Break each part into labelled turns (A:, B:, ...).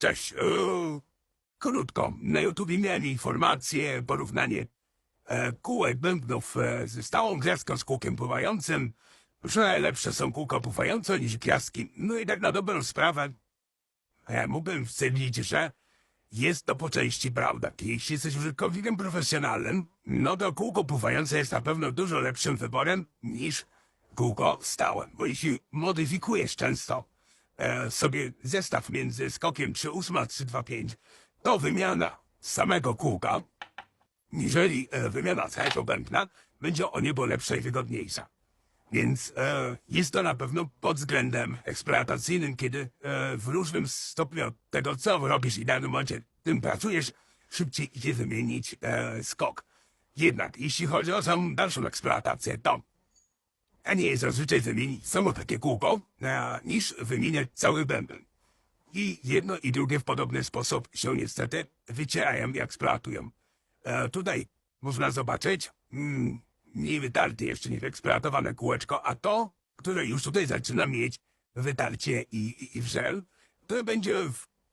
A: Cześć. E, krótko. Na YouTubie miałem informację, porównanie e, kółek bębnów e, ze stałą gwiazdką z kółkiem pływającym, że lepsze są kółka pływające niż gwiazdki. No i tak na dobrą sprawę e, mógłbym stwierdzić, że jest to po części prawda. Jeśli jesteś użytkownikiem profesjonalnym, no to kółko pływające jest na pewno dużo lepszym wyborem niż kółko stałe. Bo jeśli modyfikujesz często e, sobie zestaw między skokiem 3.8 a 3.2.5, to wymiana samego kółka, niżeli e, wymiana całego bębna, będzie o niebo lepsza i wygodniejsza. Więc e, jest to na pewno pod względem eksploatacyjnym, kiedy e, w różnym stopniu od tego, co robisz i w danym momencie tym pracujesz, szybciej idzie wymienić e, skok. Jednak jeśli chodzi o samą dalszą eksploatację, to a nie zazwyczaj wymienić samo takie kółko, niż wymieniać cały bęben. I jedno i drugie w podobny sposób się niestety wycierają i eksploatują. E, tutaj można zobaczyć mm, niewytarte, jeszcze nie wyeksploatowane kółeczko, a to, które już tutaj zaczyna mieć wytarcie i, i, i żel, to będzie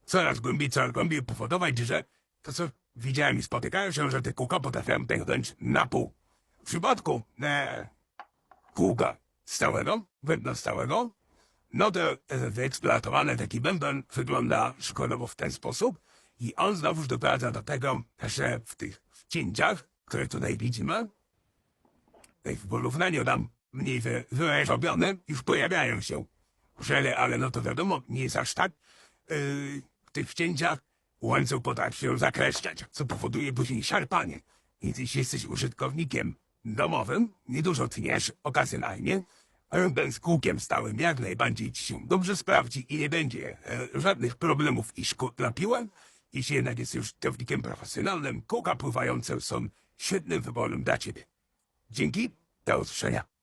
A: coraz głębiej, coraz głębiej powodować, że to co widziałem i spotykają się, że te kółka potrafią pęknąć na pół. W przypadku e, kółka stałego, wędna stałego, no to e, wyeksploatowany taki bęben wygląda przykładowo w ten sposób i on znowuż doprowadza do tego, że w tych wcięciach, które tutaj widzimy, tutaj w porównaniu tam mniej wy, wyrobione, już pojawiają się żele, ale no to wiadomo, nie jest aż tak. Yy, w tych wcięciach łańcuch potrafi się zakreszczać, co powoduje później szarpanie. Więc jeśli jesteś użytkownikiem domowym, niedużo tniesz okazjonalnie, bęben z kółkiem stałym jak najbardziej ci się dobrze sprawdzi i nie będzie e, żadnych problemów i szkód dla piłek. Jeśli jednak jesteś użytkownikiem profesjonalnym, kółka pływające są świetnym wyborem dla ciebie. Dzięki, do usłyszenia.